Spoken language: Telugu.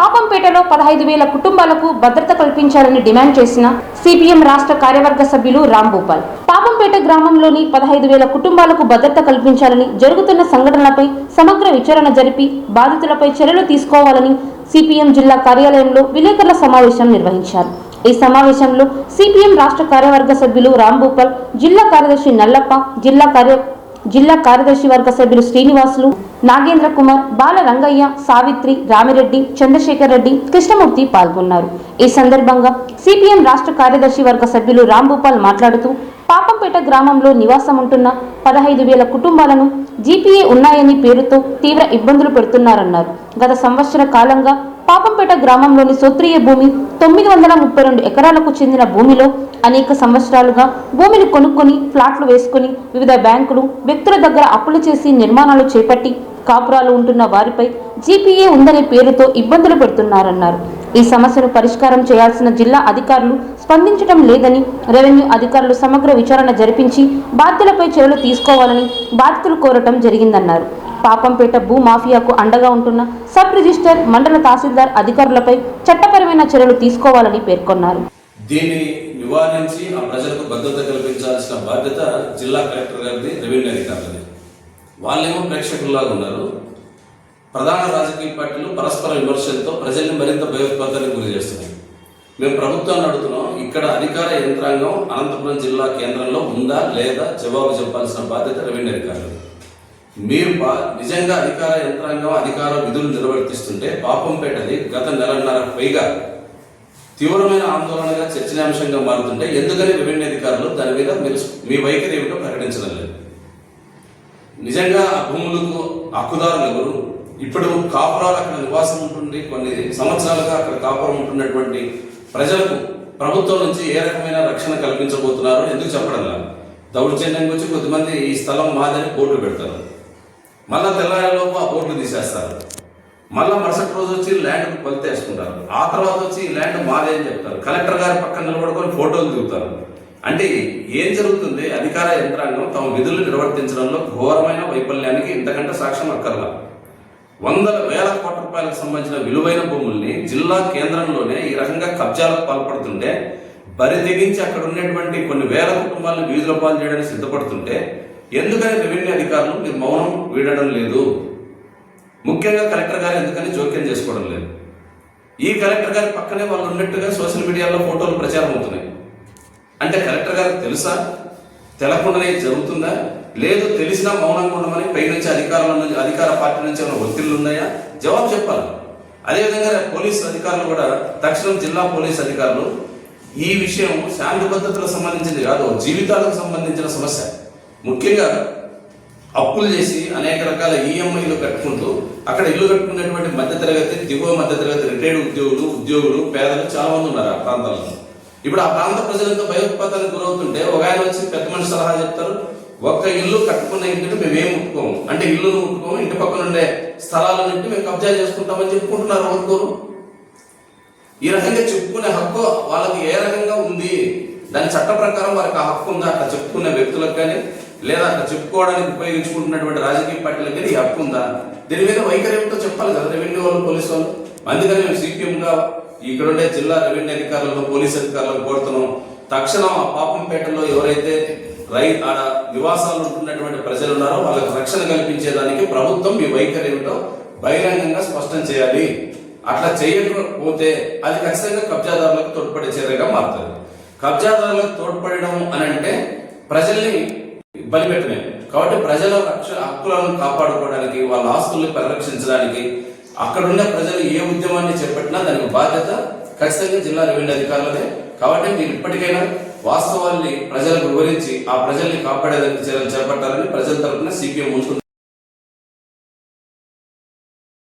పాపంపేటలో పదహైదు వేల కుటుంబాలకు భద్రత కల్పించాలని డిమాండ్ చేసిన సిపిఎం రాష్ట్ర కార్యవర్గ సభ్యులు రాంభూపాల్. పాపంపేట గ్రామంలోని పదహైదు వేల కుటుంబాలకు భద్రత కల్పించాలని జరుగుతున్న సంఘటనలపై సమగ్ర విచారణ జరిపి బాధితులపై చర్యలు తీసుకోవాలని సిపిఎం జిల్లా కార్యాలయంలో విలేకరుల సమావేశం నిర్వహించారు. ఈ సమావేశంలో సిపిఎం రాష్ట్ర కార్యవర్గ సభ్యులు రాంభూపాల్ జిల్లా కార్యదర్శి నల్లప్ప జిల్లా కార్య జిల్లా కార్యదర్శి వర్గ సభ్యులు శ్రీనివాసులు నాగేంద్ర కుమార్ బాల రంగయ్య సావిత్రి రామిరెడ్డి చంద్రశేఖర్ రెడ్డి కృష్ణమూర్తి పాల్గొన్నారు. ఈ సందర్భంగా సిపిఎం రాష్ట్ర కార్యదర్శి వర్గ సభ్యులు రాంభూపాల్ మాట్లాడుతూ పాపంపేట గ్రామంలో నివాసం ఉంటున్న పదహైదు వేల కుటుంబాలను జీపీఏ ఉన్నాయని పేరుతో తీవ్ర ఇబ్బందులు పెడుతున్నారన్నారు. గత సంవత్సర కాలంగా పాపంపేట గ్రామంలోని సోత్రియ భూమి తొమ్మిది వందల ముప్పై రెండు ఎకరాలకు చెందిన భూమిలో అనేక సంవత్సరాలుగా భూమిని కొనుక్కొని ఫ్లాట్లు వేసుకుని వివిధ బ్యాంకులు వ్యక్తుల దగ్గర అప్పులు చేసి నిర్మాణాలు చేపట్టి కాపురాలు ఉంటున్న వారిపై జీపీఏ ఉందనే పేరుతో ఇబ్బందులు పెడుతున్నారన్నారు. ఈ సమస్యను పరిష్కారం చేయాల్సిన జిల్లా అధికారులు స్పందించడం లేదని రెవెన్యూ అధికారులు సమగ్ర విచారణ జరిపించి బాధ్యులపై చర్యలు తీసుకోవాలని బాధితులు కోరటం జరిగిందన్నారు. పాపంపేట భూ మాఫియాకు అండగా ఉంటున్న సబ్ రిజిస్టర్ మండల తహసీల్దార్ అధికారులపై చట్టపరమైన చర్యలు తీసుకోవాలని పేర్కొన్నారు. దీన్ని నివారించి ఆ ప్రజలకు భద్రత కల్పించాల్సిన బాధ్యత జిల్లా కలెక్టర్ గారిది రెవెన్యూ అధికారులది. వాళ్ళేమో ప్రేక్షకుల్లాగా ఉన్నారు. ప్రధాన రాజకీయ పార్టీలు పరస్పర విమర్శలతో ప్రజల్ని మరింత భయోత్పాదానికి గురి చేస్తున్నాయి. మేము ప్రభుత్వాన్ని అడుగుతున్నాం ఇక్కడ అధికార యంత్రాంగం అనంతపురం జిల్లా కేంద్రంలో ఉందా లేదా జవాబు చెప్పాల్సిన బాధ్యత రెవెన్యూ అధికారులు మీరు నిజంగా అధికార యంత్రాంగం అధికార విధులు నిర్వర్తిస్తుంటే పాపంపేటది గత నెలన్నర పైగా తీవ్రమైన ఆందోళనగా చర్చనీయాంశంగా మారుతుంటే ఎందుకని రెవెన్యూ అధికారులు దాని మీద మీరు మీ వైఖరి ఏమిటో ప్రకటించడం లేదు. నిజంగా ఆ భూములకు హక్కుదారులు ఎవరు? ఇప్పుడు కాపురాలు అక్కడ నివాసం ఉంటుంది కొన్ని సంవత్సరాలుగా అక్కడ కాపురం ఉంటున్నటువంటి ప్రజలకు ప్రభుత్వం నుంచి ఏ రకమైన రక్షణ కల్పించబోతున్నారో ఎందుకు చెప్పడం లేదు. దౌర్జన్యంగా వచ్చి కొద్దిమంది ఈ స్థలం మాదని బోర్డు పెడతారు. మళ్ళా తెల్లారిలోపు ఆ బోర్డు తీసేస్తారు. మళ్ళా మరుసటి రోజు వచ్చి ల్యాండ్ కొలితేసుకుంటారు. ఆ తర్వాత వచ్చి ఈ ల్యాండ్ మాదే అని చెప్తారు. కలెక్టర్ గారి పక్కన నిలబడుకొని ఫోటోలు దిగుతారు. అంటే ఏం జరుగుతుంది? అధికార యంత్రాంగం తమ విధులు నిర్వర్తించడంలో ఘోరమైన వైఫల్యానికి ఇంతకంటే సాక్ష్యం అక్కర్లా. వందల వేల కోట్ల రూపాయలకు సంబంధించిన విలువైన భూముల్ని జిల్లా కేంద్రంలోనే ఈ రకంగా కబ్జాలకు పాల్పడుతుంటే బరి తెగించి అక్కడ ఉన్నటువంటి కొన్ని వేల కుటుంబాలను వీధుల పాలు చేయడానికి సిద్ధపడుతుంటే ఎందుకని రెవెన్యూ అధికారులు మీరు మౌనం వీడడం లేదు? ముఖ్యంగా కలెక్టర్ గారు ఎందుకని జోక్యం చేసుకోవడం లేదు? ఈ కలెక్టర్ గారి పక్కనే వాళ్ళు ఉన్నట్టుగా సోషల్ మీడియాలో ఫోటోలు ప్రచారం అవుతున్నాయి. అంటే కలెక్టర్ గారికి తెలుసా? తెలకుండానే జరుగుతుందా? లేదు తెలిసినా మౌనంగా ఉండమని పైనుంచి అధికారుల నుంచి అధికార పార్టీ నుంచి ఏమైనా ఒత్తిళ్ళు ఉన్నాయా? జవాబు చెప్పాలి. అదేవిధంగా పోలీసు అధికారులు కూడా తక్షణం జిల్లా పోలీస్ అధికారులు ఈ విషయం శాంతి భద్రతలకు సంబంధించింది కాదు జీవితాలకు సంబంధించిన సమస్య. ముఖ్యంగా అప్పులు చేసి అనేక రకాల ఈఎంఐలు కట్టుకుంటూ అక్కడ ఇల్లు కట్టుకునేటువంటి మధ్యతరగతి దిగువ మధ్యతరగతి రిటైర్డ్ ఉద్యోగులు ఉద్యోగులు పేదలు చాలా మంది ఉన్నారు ఆ ప్రాంతాల్లో. ఇప్పుడు ఆ ప్రాంత ప్రజలంతా భయోత్పాతానికి గురవుతుంటే ఒక ఆయన వచ్చి పెద్ద మనిషి సలహా చెప్తారు ఒక్క ఇల్లు కట్టుకున్న ఇంటిని మేమేం ముట్టుకోము. అంటే ఇల్లును ముట్టుకోము ఇంటి పక్కన ఉండే స్థలాల నుండి మేము కబ్జా చేసుకుంటామని చెప్పుకుంటున్నారు ఒకరికోరు ఈ రకంగా చెప్పుకునే హక్కు వాళ్ళకి ఏ రకంగా ఉంది? దాని చట్ట ప్రకారం వారికి ఆ హక్కు ఉందా? అట్లా చెప్పుకునే వ్యక్తులకు కానీ లేదా అట్లా చెప్పుకోవడానికి ఉపయోగించుకుంటున్నటువంటి రాజకీయ పార్టీలకు కానీ ఈ హక్కు ఉందా? దీని మీద వైఖరి ఏమిటో చెప్పాలి కదా రెవెన్యూ వాళ్ళు పోలీసు వాళ్ళు. అందుకని మేము సీపీఎంగా ఇక్కడుండే ఇక్కడ ఉండే జిల్లా రెవెన్యూ అధికారులను పోలీస్ అధికారులను కోరుతున్నాం. తక్షణం ఆ పాపంపేటలో ఎవరైతే రై ఆడ నివాసాలు ఉంటున్నటువంటి ప్రజలు ఉన్నారో వాళ్ళకి రక్షణ కల్పించేదానికి ప్రభుత్వం మీ వైఖరి ఏమిటో బహిరంగంగా స్పష్టం చేయాలి. అట్లా చేయకపోతే అది ఖచ్చితంగా కబ్జాదారులకు తోడ్పడే చర్యగా మారుతుంది. కబ్జాదారులకు తోడ్పడడం అని అంటే ప్రజల్ని బలిపెట్టమే కాబట్టి ప్రజల రక్ష హక్కులను కాపాడుకోవడానికి వాళ్ళ ఆస్తుల్ని పరిరక్షించడానికి అక్కడున్న ప్రజలు ఏ ఉద్యమాన్ని చేపట్టినా దానికి బాధ్యత ఖచ్చితంగా జిల్లా రెవెన్యూ అధికారులదే. కాబట్టి మీరు ఇప్పటికైనా వాస్తవాల్ని ప్రజలకు వివరించి ఆ ప్రజల్ని కాపాడేదానికి చర్యలు చేపట్టాలని ప్రజల తరపున సిపిఎం ముందుకు